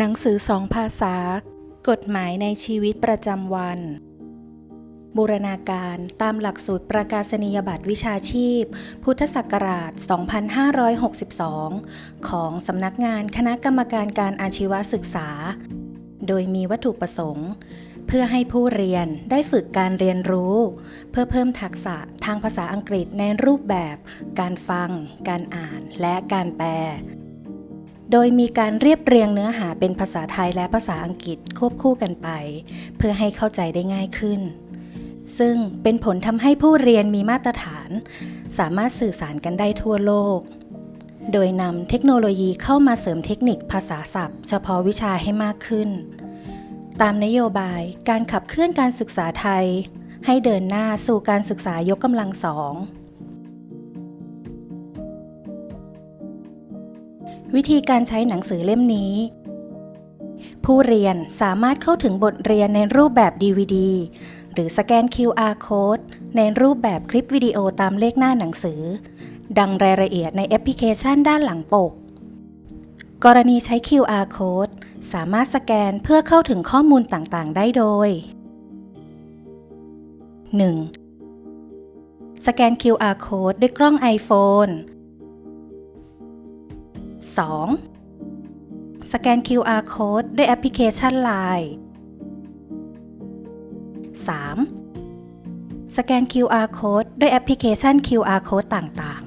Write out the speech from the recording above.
หนังสือสองภาษา กฎหมายในชีวิตประจำวัน บูรณาการตามหลักสูตรประกาศนียบัตรวิชาชีพ พุทธศักราช 2562 ของสำนักงานคณะกรรมการการอาชีวศึกษา โดยมีวัตถุประสงค์ เพื่อให้ผู้เรียนได้ฝึกการเรียนรู้ เพื่อเพิ่มทักษะทางภาษาอังกฤษในรูปแบบ การฟัง การอ่าน และการแปล โดยมีการเรียบเรียงเนื้อหาเป็นภาษาไทยและภาษาอังกฤษควบคู่กันไป เพื่อให้เข้าใจได้ง่ายขึ้น ซึ่งเป็นผลทำให้ผู้เรียนมีมาตรฐาน สามารถสื่อสารกันได้ทั่วโลก โดยนำเทคโนโลยีเข้ามาเสริมเทคนิคภาษาศัพท์ เฉพาะวิชาให้มากขึ้น ตามนโยบายการขับเคลื่อนการศึกษาไทย ให้เดินหน้าสู่การศึกษายกกำลังสอง วิธีการใช้หนังสือเล่มนี้ ผู้เรียนสามารถเข้าถึงบทเรียนในรูปแบบ DVD หรือสแกน QR code ในรูปแบบคลิปวิดีโอตามเลขหน้าหนังสือ ดังรายละเอียดในแอปพลิเคชันด้านหลังปก กรณีใช้ QR code สามารถสแกนเพื่อเข้าถึงข้อมูลต่างๆ ได้โดย 1. สแกน QR code ด้วยกล้อง iPhone 2. สแกน QR code ด้วยแอปพลิเคชัน Line 3. สแกน QR code ด้วยแอปพลิเคชัน QR code ต่าง